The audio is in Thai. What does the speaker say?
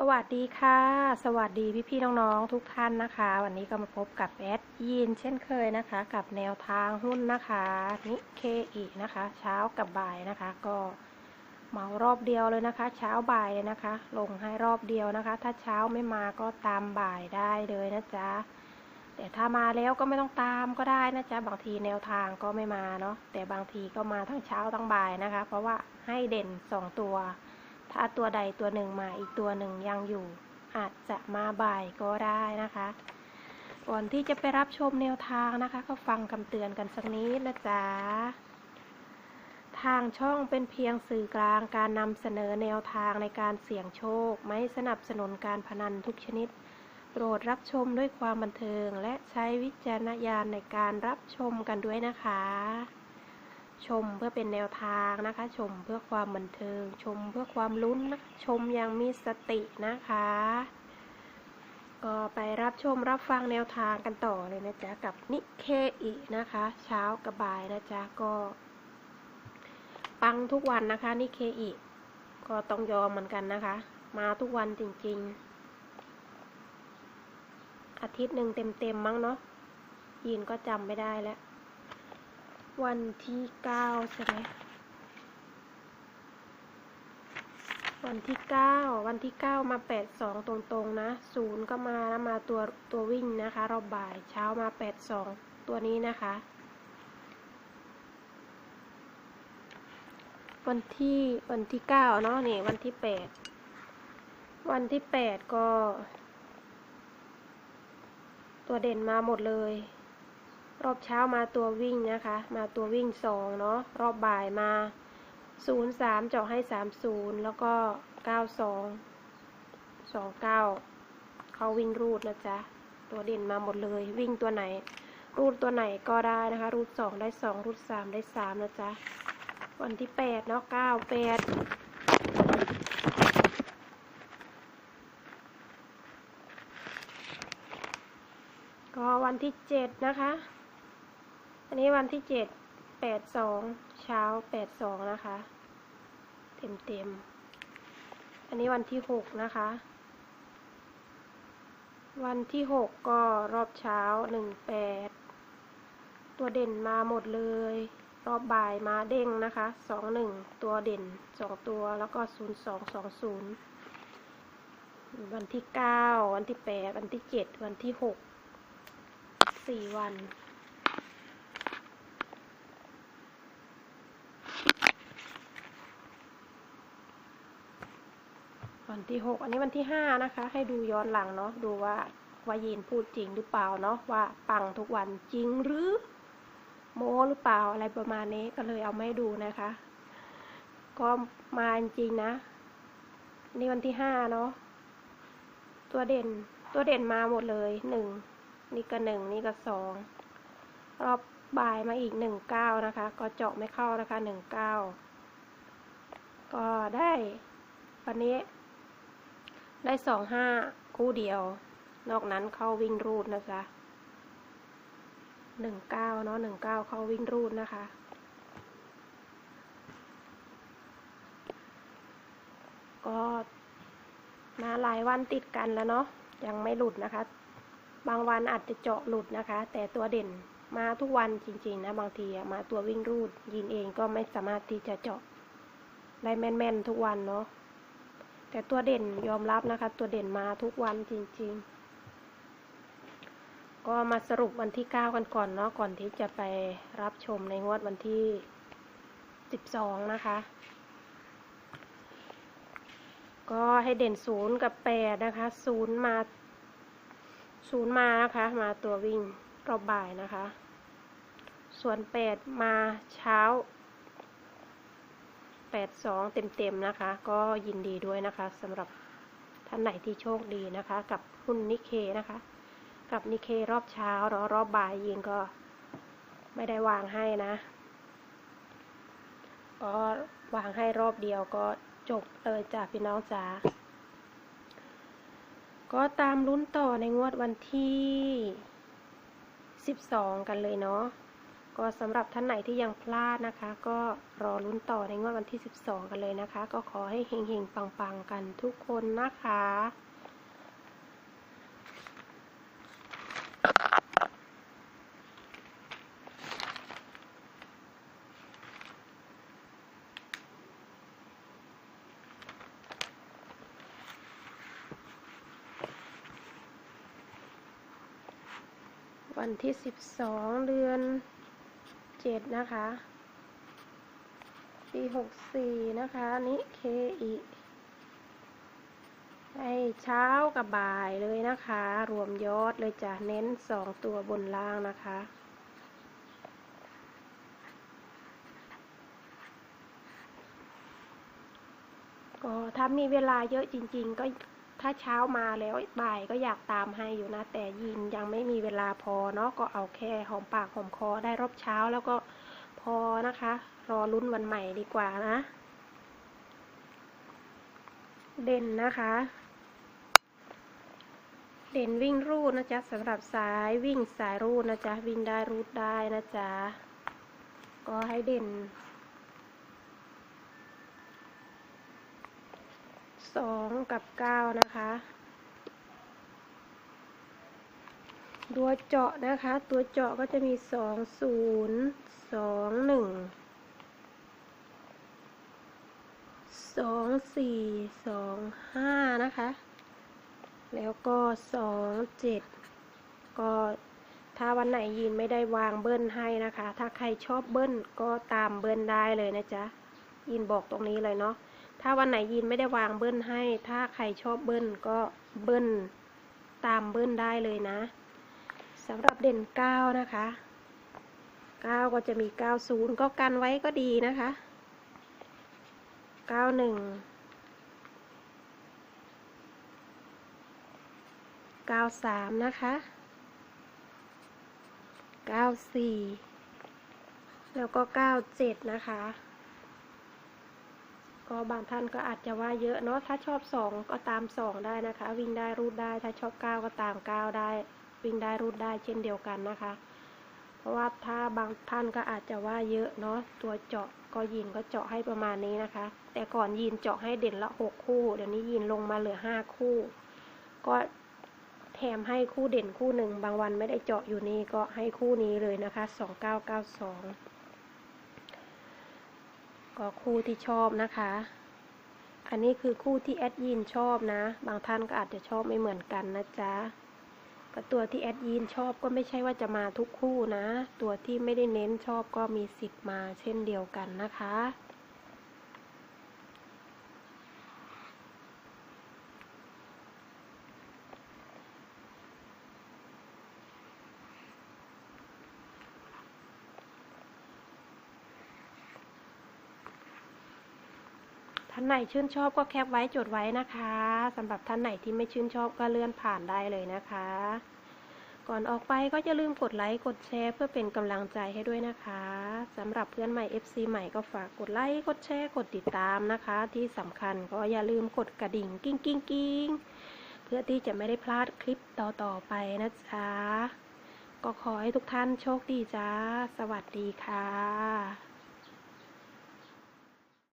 สวัสดีค่ะ สวัสดีพี่ๆน้องๆทุกท่านนะคะ วันนี้ก็มาพบกับแอดยีนเช่นเคยนะคะ กับแนวทางหุ้นนะคะนิเคอีนะคะ เช้ากับบ่ายนะคะ ก็เหมารอบเดียวเลยนะคะ เช้าบ่ายเลยนะคะ ลงให้รอบเดียวนะคะ ถ้าเช้าไม่มาก็ตามบ่ายได้เลยนะจ๊ะแต่ถ้ามาแล้วก็ไม่ต้องตามก็ได้นะจ๊ะบางทีแนวทางก็ไม่มาเนาะแต่บางทีก็มาทั้งเช้าทั้งบ่ายนะคะ เพราะว่าให้เด่นสองตัว ถ้าตัวใดตัวหนึ่งมาอีกตัวหนึ่งยังอยู่ อาจจะมาบ่ายก็ได้นะคะ ก่อนที่จะไปรับชมแนวทางนะคะ ก็ฟังคำเตือนกันสักนิดนะจ๊ะทางช่องเป็นเพียงสื่อกลางการนำเสนอแนวทางในการเสี่ยงโชค ไม่สนับสนุนการพนันทุกชนิด โปรดรับชมด้วยความบันเทิง และใช้วิจารณญาณในการรับชมกันด้วยนะคะ ชมเพื่อเป็นแนวทางนะคะ ชมเพื่อความบันเทิง ชมเพื่อความลุ้นนะคะชมอย่างมีสตินะคะ ก็ไปรับชมรับฟังแนวทางกันต่อเลยนะจ๊ะกับนิเคอินะคะ เช้ากับบ่ายนะจ๊ะก็ ปังทุกวันนะคะนิเคอิก็ต้องยอมเหมือนกันนะคะ มาทุกวันจริง ๆ อาทิตย์หนึ่งเต็มๆมั้งเนาะยินก็จำไม่ได้แล้ว วันที่เก้าใช่ไหมวันที่เก้าวันที่เก้ามาแปดสองตรงๆนะศูนย์ก็มาแล้วมาตัวตัววิ่งนะคะรอบบ่ายเช้ามาแปดสองตัวนี้นะคะ วันที่วันที่เก้าเนาะนี่วันที่แปดวันที่แปดก็ ตัวเด่นมาหมดเลย รอบเช้ามาตัววิ่งนะคะ มาตัววิ่งสองเนาะ รอบบ่ายมาศูนย์สามเจาะให้สามศูนย์แล้วก็เก้าสองสองเก้าเขาวิ่งรูดนะจ๊ะ ตัวเด่นมาหมดเลย วิ่งตัวไหน รูดตัวไหนก็ได้นะคะ รูดสองได้สองรูดสามได้สามนะจ๊ะ วันที่แปดเนาะเก้าแปดก็วันที่เจ็ดนะคะ อันนี้วันที่เจ็ดแปดสองเช้าแปดสองนะคะ เต็มเต็มอันนี้วันที่หกนะคะ วันที่หกก็รอบเช้าหนึ่งแปดตัวเด่นมาหมดเลย รอบบ่ายมาเด้งนะคะสองหนึ่งตัวเด่นสองตัวแล้วก็ศูนย์สองสองศูนย์วันที่เก้าวันที่แปดวันที่เจ็ดวันที่หกสี่วัน วันที่หกอันนี้วันที่ห้านะคะ ให้ดูย้อนหลังเนาะดูว่าวายินพูดจริงหรือเปล่าเนาะว่าปังทุกวันจริงหรือโม้หรือเปล่าอะไรประมาณนี้ก็เลยเอาไม่ดูนะคะ ก็มาจริงนะ นี่วันที่ห้าเนาะตัวเด่นตัวเด่นมาหมดเลยหนึ่งนี่ก็หนึ่งนี่ก็สองรอบบ่ายมาอีกหนึ่งเก้านะคะ ก็เจาะไม่เข้านะคะหนึ่งเก้าก็ได้วันนี้ ได้สองห้าคู่เดียว นอกนั้นเข้าวิ่งรูดนะจ๊ะหนึ่งเก้าเนาะหนึ่งเก้าเข้าวิ่งรูดนะคะ ก็มาหลายวันติดกันแล้วเนาะยังไม่หลุดนะคะ บางวันอาจจะเจาะหลุดนะคะ แต่ตัวเด่นมาทุกวันจริงๆนะบางทีมาตัววิ่งรูดยินเองก็ไม่สามารถที่จะเจาะได้แม่นๆทุกวันเนาะ แต่ตัวเด่นยอมรับนะคะ ตัวเด่นมาทุกวันจริง ๆ ก็มาสรุปวันที่เก้ากันก่อนเนาะก่อนที่จะไปรับชมในงวดวันที่สิบสองนะคะ ก็ให้เด่นศูนย์กับแปดนะคะศูนย์มาศูนย์มานะคะ มาตัววิ่งรอบบ่ายนะคะ ส่วนแปดมาเช้า แปดสองเต็มๆนะคะ ก็ยินดีด้วยนะคะสำหรับท่านไหนที่โชคดีนะคะ กับหุ้นนิเคนะคะ กับนิเครอบเช้าเนาะรอบบ่ายยิงก็ไม่ได้วางให้นะ ก็วางให้รอบเดียวก็จบเลยจ้าพี่น้องจ๋าก็ตามลุ้นต่อในงวดวันที่ 12 กันเลยเนาะ ก็สำหรับท่านไหนที่ยังพลาดนะคะ ก็รอลุ้นต่อในงวดวันที่ 12 กันเลยนะคะ ก็ขอให้เฮงๆ ปังๆ กันทุกคนนะคะวันที่ 12 เดือน 7 นะคะ ปี 64 นะคะ นี่เคอีให้เช้ากับบ่ายเลยนะคะ รวมยอดเลยจะเน้น 2 ตัวบนล่างนะคะก็ถ้ามีเวลาเยอะจริง ๆ ก็ ถ้าเช้ามาแล้วบ่ายก็อยากตามให้อยู่นะ แต่ยินยังไม่มีเวลาพอเนาะก็เอาแค่หอมปากหอมคอได้รอบเช้าแล้วก็พอนะคะ รอลุ้นวันใหม่ดีกว่านะ เด่นนะคะ เด่นวิ่งรูดนะจ๊ะสำหรับสายวิ่งสายรูดนะจ๊ะวิ่งได้รูดได้นะจ๊ะก็ให้เด่น สองกับเก้านะคะ ตัวเจาะนะคะ ตัวเจาะก็จะมีสองศูนย์สองหนึ่งสองสี่สองห้านะคะ แล้วก็สองเจ็ดก็ถ้าวันไหนยินไม่ได้วางเบิ้ลให้นะคะ ถ้าใครชอบเบิ้ลก็ตามเบิ้ลได้เลยนะจ๊ะยินบอกตรงนี้เลยเนาะ ถ้าวันไหนยินไม่ได้วางเบิ้ลให้ ถ้าใครชอบเบิ้ลก็เบิ้ลตามเบิ้ลได้เลยนะสำหรับเด่นเก้านะคะเก้าก็จะมีเก้าศูนย์ก็กันไว้ก็ดีนะคะเก้าหนึ่งเก้าสามนะคะเก้าสี่แล้วก็เก้าเจ็ดนะคะ ก็บางท่านก็อาจจะว่าเยอะเนาะถ้าชอบ 2 ก็ตาม 2 ได้นะคะ วิ่งได้รูดได้ถ้าชอบ 9 ก็ตาม 9 ได้ วิ่งได้รูดได้เช่นเดียวกันนะคะ เพราะว่าถ้าบางท่านก็อาจจะว่าเยอะเนาะตัวเจาะก็ยินก็เจาะให้ประมาณนี้นะคะ แต่ก่อนยินเจาะให้เด่นละ 6 คู่ เดี๋ยวนี้ยินลงมาเหลือ 5 คู่ ก็แถมให้คู่เด่นคู่หนึ่งบางวันไม่ได้เจาะอยู่นี่ก็ให้คู่นี้เลยนะคะ 2992 ก็คู่ที่ชอบนะคะ อันนี้คือคู่ที่แอดยินชอบนะ บางท่านก็อาจจะชอบไม่เหมือนกันนะจ๊ะก็ตัวที่แอดยินชอบก็ไม่ใช่ว่าจะมาทุกคู่นะ ตัวที่ไม่ได้เน้นชอบก็มีสิทธิ์มาเช่นเดียวกันนะคะ ท่านไหนชื่นชอบก็แคปไว้จดไว้นะคะสำหรับท่านไหนที่ไม่ชื่นชอบก็เลื่อนผ่านได้เลยนะคะ ก่อนออกไปก็อย่าลืมกดไลค์กดแชร์เพื่อเป็นกำลังใจให้ด้วยนะคะสำหรับเพื่อนใหม่ FC ใหม่ก็ฝากกดไลค์กดแชร์กดติดตามนะคะ ที่สำคัญก็อย่าลืมกดกระดิ่งกิ้งกิ้งกิ้งเพื่อที่จะไม่ได้พลาดคลิปต่อๆไปนะจ๊ะก็ขอให้ทุกท่านโชคดีจ้า สวัสดีค่ะ